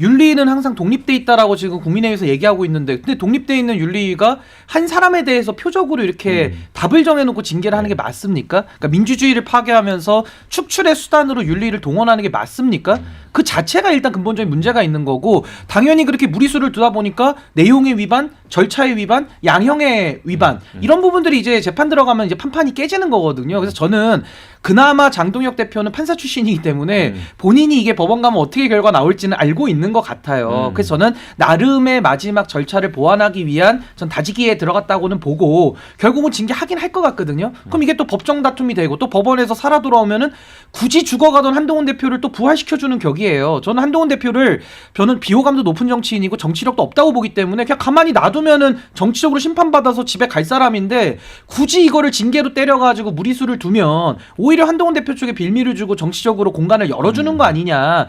윤리는 항상 독립돼 있다라고 지금 국민의힘에서 얘기하고 있는데 근데 독립돼 있는 윤리가 한 사람에 대해서 표적으로 이렇게 음. 답을 정해놓고 징계를 하는 게 네. 맞습니까? 그러니까 민주주의를 파괴하면서 축출의 수단으로 윤리를 동원하는 게 맞습니까? 음. 그 자체가 일단 근본적인 문제가 있는 거고 당연히 그렇게 무리수를 두다 보니까 내용의 위반, 절차의 위반, 양형의 위반 음. 이런 부분들이 이제 재판 들어가면 이제 판판이 깨지는 거거든요. 그래서 저는 그나마 장동혁 대표는 판사 출신이기 때문에 음. 본인이 이게 법원 가면 어떻게 결과 나올지는 알고 있는 것 같아요. 음. 그래서 저는 나름의 마지막 절차를 보완하기 위한 전 다지기에 들어갔다고는 보고 결국은 징계하긴 할 것 같거든요. 그럼 이게 또 법정 다툼이 되고 또 법원에서 살아 돌아오면은 굳이 죽어가던 한동훈 대표를 또 부활시켜주는 격이에요. 저는 한동훈 대표를 저는 비호감도 높은 정치인이고 정치력도 없다고 보기 때문에 그냥 가만히 놔두면은 정치적으로 심판받아서 집에 갈 사람인데 굳이 이거를 징계로 때려가지고 무리수를 두면 오히려 한동훈 대표 쪽에 빌미를 주고 정치적으로 공간을 열어주는 거 아니냐.